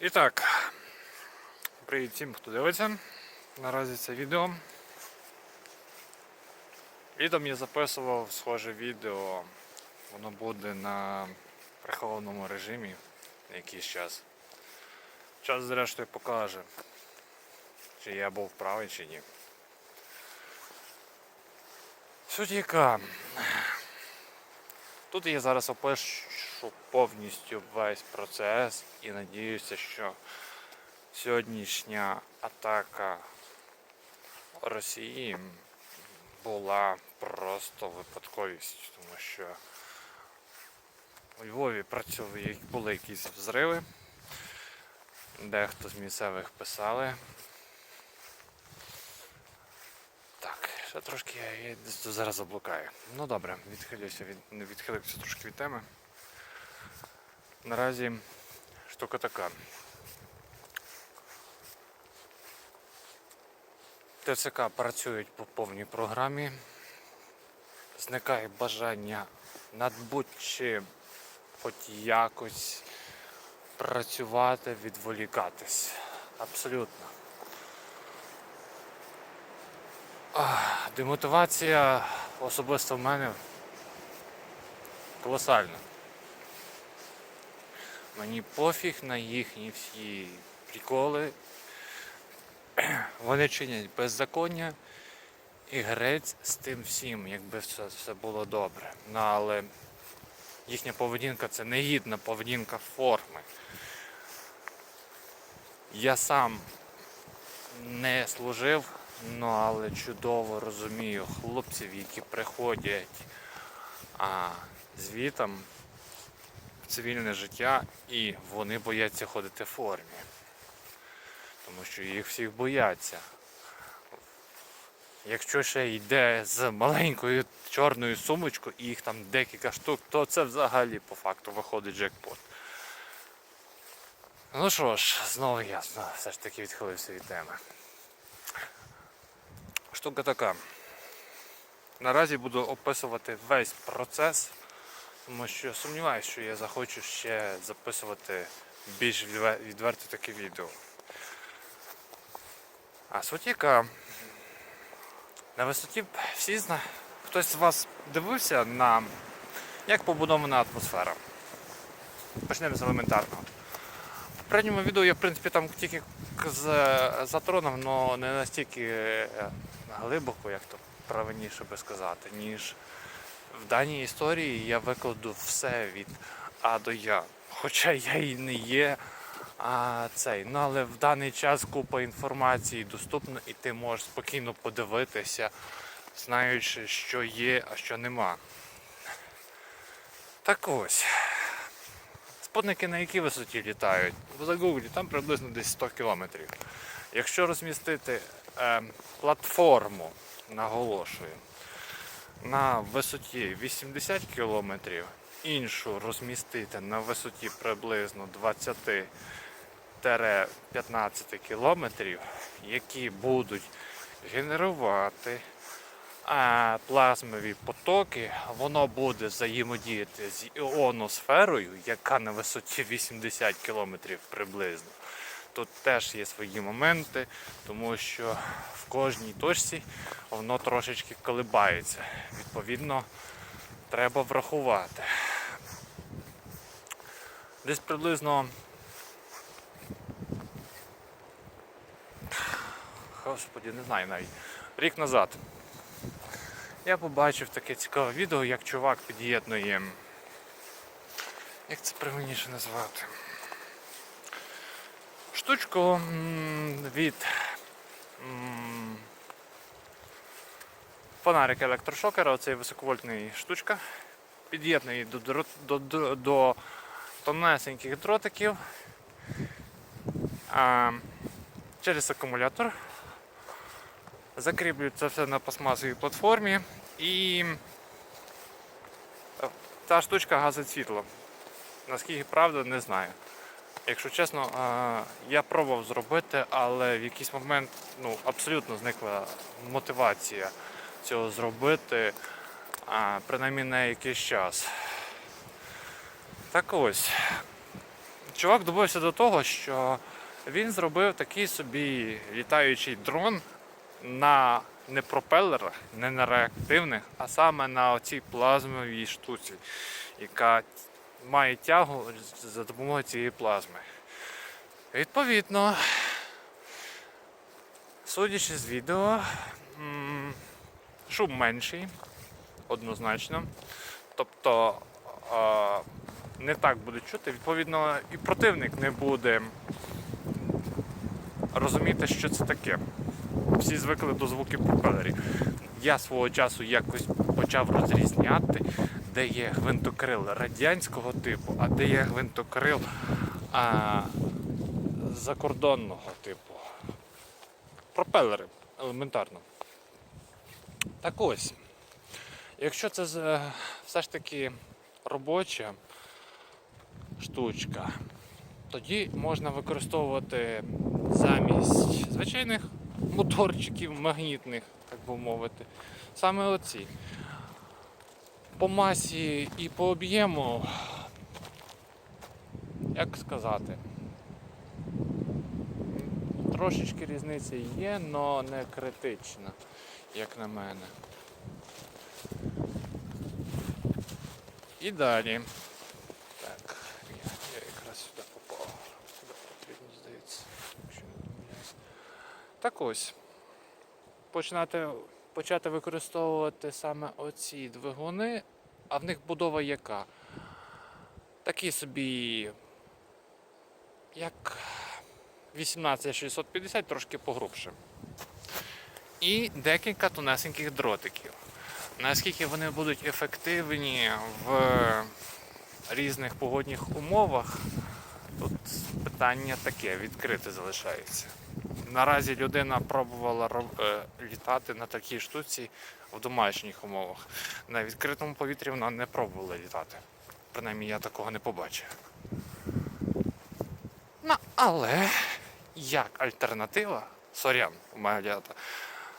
І так, привіт всім, хто дивиться. Наразі це відео. Літом я записував схоже відео. Воно буде на прихованому режимі на якийсь час. Час зрештою покаже, чи я був правий чи ні. Суть яка. Тут я зараз опишу повністю весь процес і надіюся, що сьогоднішня атака Росії була просто випадковістю, тому що у Львові працювали, були якісь взриви, дехто з місцевих писали. Ще трошки я, зараз заблукаю. Ну добре, відхилюся від відхилився трошки від теми. Наразі штука така. ТЦК працюють по повній програмі. Зникає бажання над будь-чим хоч якось працювати, відволікатись. Абсолютно. Демотивація особисто в мене колосальна. Мені пофіг на їхні всі приколи. Вони чинять беззаконня і грець з тим всім, якби все, все було добре. Ну, але їхня поведінка це негідна поведінка форми. Я сам не служив, ну але чудово розумію хлопців, які приходять а, звітом в цивільне життя і вони бояться ходити в формі. Тому що їх всіх бояться. Якщо ще йде з маленькою чорною сумочкою і їх там декілька штук, то це взагалі по факту виходить джекпот. Ну що ж, знову я все ж таки відхилився від теми. Штука така. Наразі буду описувати весь процес, тому що сумніваюся, що я захочу ще записувати більш відвер- відверте таке відео. А суть яка на висоті всі зна... хтось з вас дивився на як побудована атмосфера. Почнемо з елементарного. В попередньому відео я в принципі там тільки з- затронув, але не настільки е, глибоко, як то правильніше би сказати, ніж в даній історії я викладу все від А до Я. Хоча я і не є а, цей. Ну але в даний час купа інформації доступна і ти можеш спокійно подивитися, знаючи, що є, а що нема. Так ось. Спутники на якій висоті літають? В загуглі там приблизно десь 100 кілометрів. Якщо розмістити е, платформу, наголошую, на висоті 80 кілометрів, іншу розмістити на висоті приблизно 20-15 кілометрів, які будуть генерувати а, плазмові потоки, воно буде взаємодіяти з іоносферою, яка на висоті 80 кілометрів приблизно. Тут теж є свої моменти, тому що в кожній точці воно трошечки колибається. Відповідно, треба врахувати. Десь приблизно. Господі, не знаю навіть. Рік назад я побачив таке цікаве відео, як чувак під'єднує. Як це правильніше назвати? Штучку від фонарика електрошокера, оцей високовольтний штучка. Під'єднує до, до, до, до тонесеньких дротиків а, через акумулятор. Закріплюють це все на пластмасовій платформі і е, та штучка гасить світло. Наскільки правда, не знаю. Якщо чесно, е, я пробував зробити, але в якийсь момент ну, абсолютно зникла мотивація цього зробити, принаймні на якийсь час. Так ось, чувак добився до того, що він зробив такий собі літаючий дрон на не пропелерах, не на реактивних, а саме на оцій плазмовій штуці, яка має тягу за допомогою цієї плазми. Відповідно, судячи з відео, шум менший, однозначно. Тобто не так буде чути, відповідно, і противник не буде розуміти, що це таке. Всі звикли до звуків пропелерів. Я свого часу якось почав розрізняти, де є гвинтокрил радянського типу, а де є гвинтокрил а, закордонного типу. Пропелери елементарно. Так ось, якщо це все ж таки робоча штучка, тоді можна використовувати замість звичайних моторчиків магнітних, так би мовити, саме оці. По масі і по об'єму, як сказати, трошечки різниця є, але не критична, як на мене. І далі. Так, я, я якраз сюди попав. Сюди потрібно, здається, якщо не помиляюсь. Так ось. Починати, почати використовувати саме оці двигуни, а в них будова яка? Такі собі, як 18650, трошки погрубше. І декілька тонесеньких дротиків. Наскільки вони будуть ефективні в різних погодних умовах, тут питання таке відкрите залишається. Наразі людина пробувала е, літати на такій штуці в домашніх умовах. На відкритому повітрі вона не пробувала літати. Принаймні я такого не побачив. Ну, але як альтернатива, сорян, малята,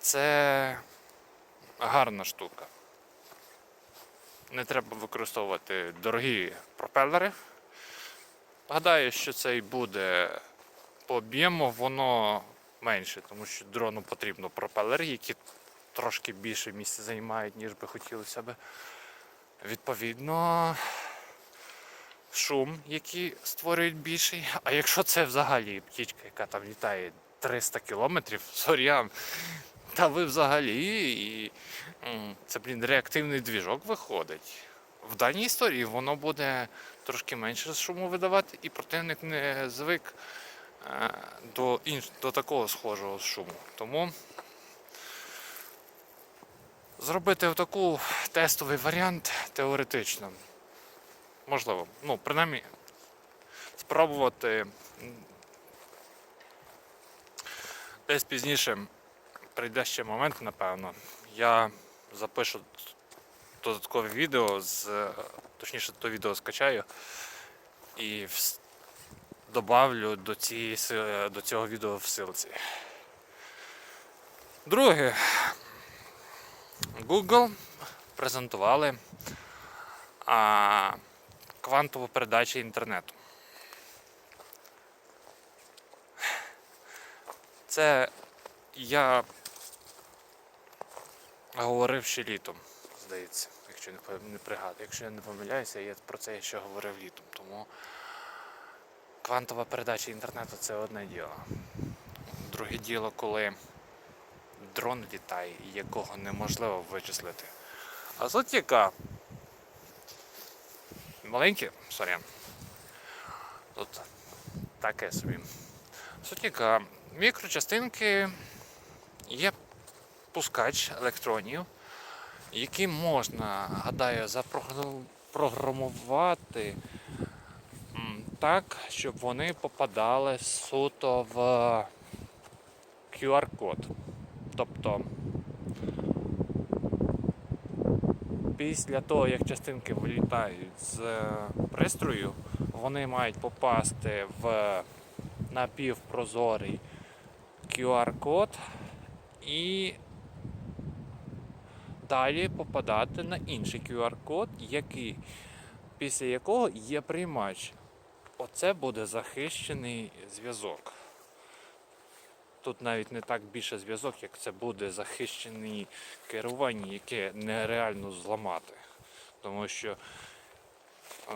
це гарна штука. Не треба використовувати дорогі пропелери. Гадаю, що це і буде по об'єму, воно менше, тому що дрону потрібно пропелери, які трошки більше місця займають, ніж би хотілося б. Відповідно, шум, який створюють більший. А якщо це взагалі птічка, яка там літає 300 кілометрів, сорян, та ви взагалі і це, блін, реактивний двіжок виходить. В даній історії воно буде трошки менше шуму видавати, і противник не звик до, інш... до такого схожого шуму. Тому зробити таку тестовий варіант теоретично. Можливо. Ну, принаймні, спробувати десь пізніше прийде ще момент, напевно. Я запишу додаткове відео з. е, Точніше, то відео скачаю і добавлю до, цієї, до цього відео в силці. Друге. Google презентували а, квантову передачу інтернету. Це я говорив ще літом, здається, якщо не, пригадую. Якщо я не помиляюся, я про це ще говорив літом. Тому квантова передача інтернету це одне діло. Друге діло, коли дрон літає, якого неможливо вичислити. А тут яка? Маленькі, сорян. Тут таке собі. Суть яка, мікрочастинки є пускач електронів, які можна, гадаю, запрограмувати так, щоб вони попадали суто в QR-код. Тобто після того, як частинки вилітають з е, пристрою, вони мають попасти в напівпрозорий QR-код і далі попадати на інший QR-код, який, після якого є приймач. Оце буде захищений зв'язок. Тут навіть не так більше зв'язок, як це буде захищений керування, яке нереально зламати. Тому що о,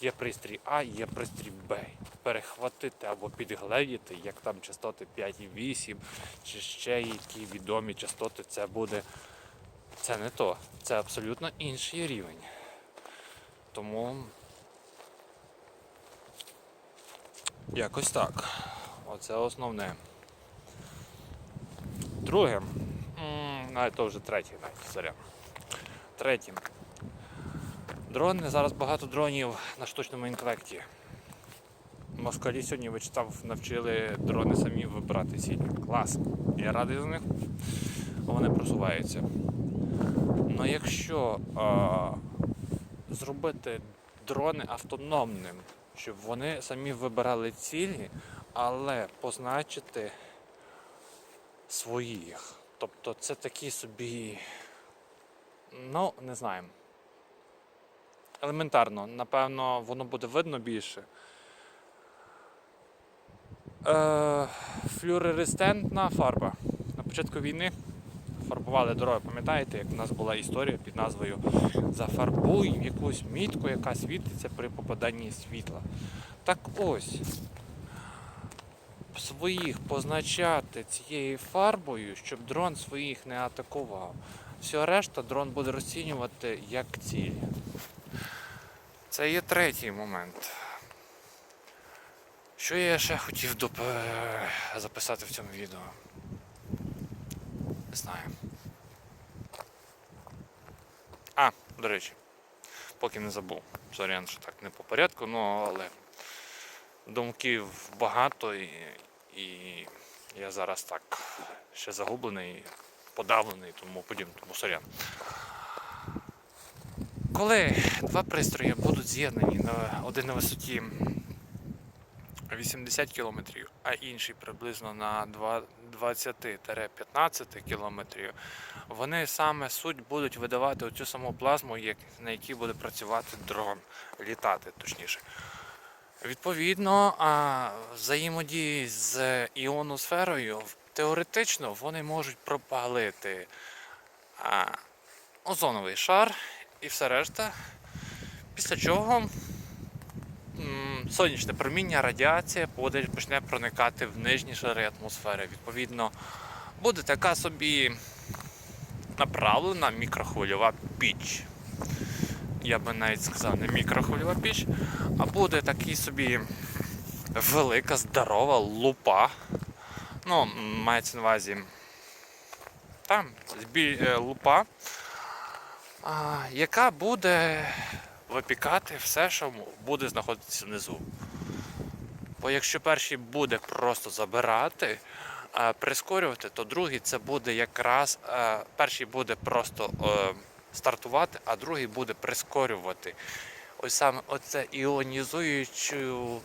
є пристрій А, є пристрій Б. Перехватити або підгледіти, як там частоти 5,8 чи ще які відомі частоти, це буде. Це не то. Це абсолютно інший рівень. Тому якось так. Оце основне. Друге, навіть то вже третє, навіть сорян. Третє. Дрони, зараз багато дронів на штучному інтелекті. Москалі сьогодні вичитав, навчили дрони самі вибирати цілі. Клас. Я радий за них. Вони просуваються. Ну якщо а, зробити дрони автономним, щоб вони самі вибирали цілі, але позначити своїх. Тобто це такі собі, ну, не знаю. Елементарно, напевно, воно буде видно більше. Е, флюоресцентна фарба. На початку війни фарбували дороги. Пам'ятаєте, як в нас була історія під назвою Зафарбуй якусь мітку, яка світиться при попаданні світла. Так ось, своїх позначати цією фарбою, щоб дрон своїх не атакував. Все решта дрон буде розцінювати як ціль. Це є третій момент. Що я ще хотів доп... е, записати в цьому відео? Знаю. А, до речі, поки не забув. Сорян, що так не по порядку, ну але думків багато і, і я зараз так ще загублений, подавлений, тому подібне, тому сорян. Коли два пристрої будуть з'єднані на один на висоті 80 км, а інший приблизно на 20-15 км, вони саме суть будуть видавати оцю саму плазму, на якій буде працювати дрон, літати точніше. Відповідно, взаємодії з іоносферою теоретично вони можуть пропалити озоновий шар і все решта. Після чого сонячне проміння, радіація почне проникати в нижні шари атмосфери. Відповідно, буде така собі направлена мікрохвильова піч. Я би навіть сказав, не мікрохвильова піч, а буде такий собі велика, здорова лупа. Ну, мається на увазі там е, лупа, яка буде випікати все, що буде знаходитися внизу. Бо якщо перший буде просто забирати, а, прискорювати, то другий це буде якраз е, перший буде просто е, стартувати, а другий буде прискорювати. Ось саме оце іонізуючу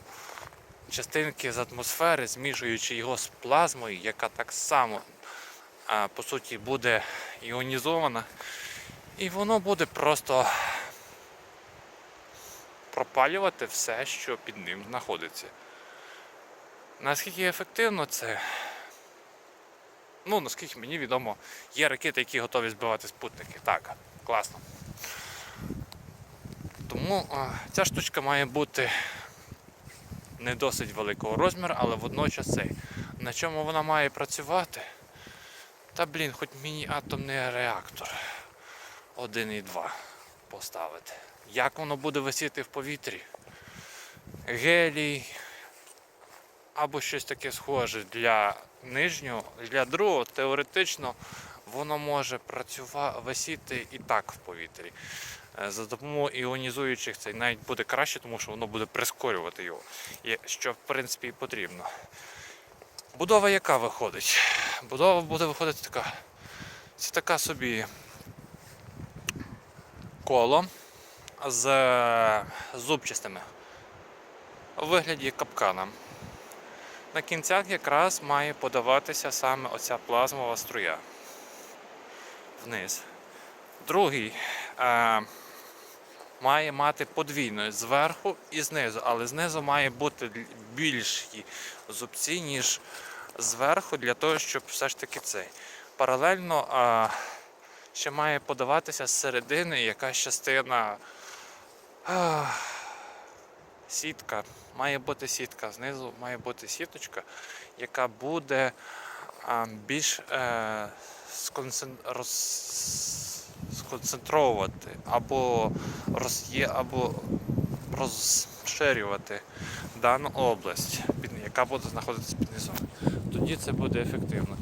частинки з атмосфери, змішуючи його з плазмою, яка так само по суті буде іонізована, і воно буде просто пропалювати все, що під ним знаходиться. Наскільки ефективно це? Ну, наскільки мені відомо, є ракети, які готові збивати спутники. Так, класно. Тому ця штучка має бути не досить великого розміру, але водночас цей. На чому вона має працювати? Та блін, хоч міні-атомний реактор 1,2 поставити. Як воно буде висіти в повітрі? Гелій або щось таке схоже для нижнього, для другого теоретично воно може працювати, висіти і так в повітрі. Е, За допомогою іонізуючих це навіть буде краще, тому що воно буде прискорювати його, що в принципі і потрібно. Будова яка виходить? Будова буде виходити така. Це така собі коло з е, зубчастими у вигляді капкана. На кінцях якраз має подаватися саме оця плазмова струя вниз. Другий е, має мати подвійно зверху і знизу, але знизу має бути більші зубці, ніж зверху, для того, щоб все ж таки цей. Паралельно а, ще має подаватися з середини якась частина. Сітка, має бути сітка, знизу має бути сіточка, яка буде більш е, сконцентровувати або роз'є, або розширювати дану область, яка буде знаходитися під низом. Тоді це буде ефективно.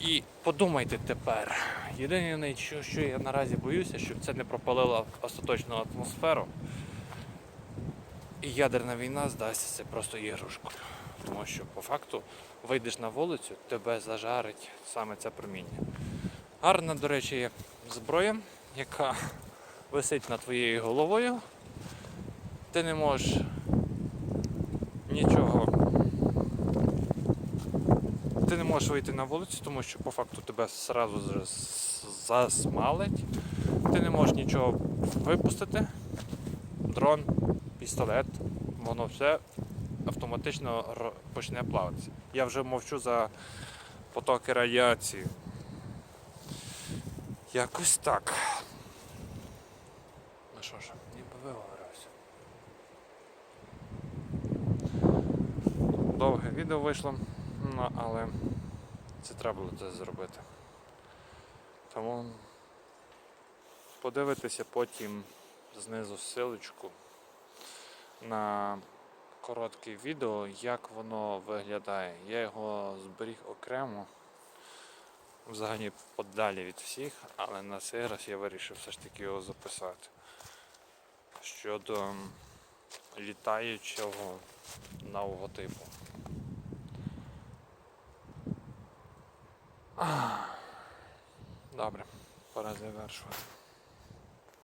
І подумайте тепер. Єдине, що, що я наразі боюся, щоб це не пропалило остаточну атмосферу. І ядерна війна здасться просто ігрушкою. Тому що по факту вийдеш на вулицю, тебе зажарить саме це проміння. Гарна, до речі, є зброя, яка висить над твоєю головою. Ти не можеш нічого. Ти не можеш вийти на вулицю, тому що по факту тебе зразу засмалить. Ти не можеш нічого випустити. Дрон, пістолет, воно все автоматично почне плаватися. Я вже мовчу за потоки радіації. Якось так. Ну що ж, ніби виговорився. Довге відео вийшло, ну, але це треба було це зробити. Тому подивитися потім знизу ссылочку на коротке відео, як воно виглядає. Я його зберіг окремо, взагалі подалі від всіх, але на цей раз я вирішив все ж таки його записати. Щодо літаючого нового типу. Dobra, pora ze warsztat.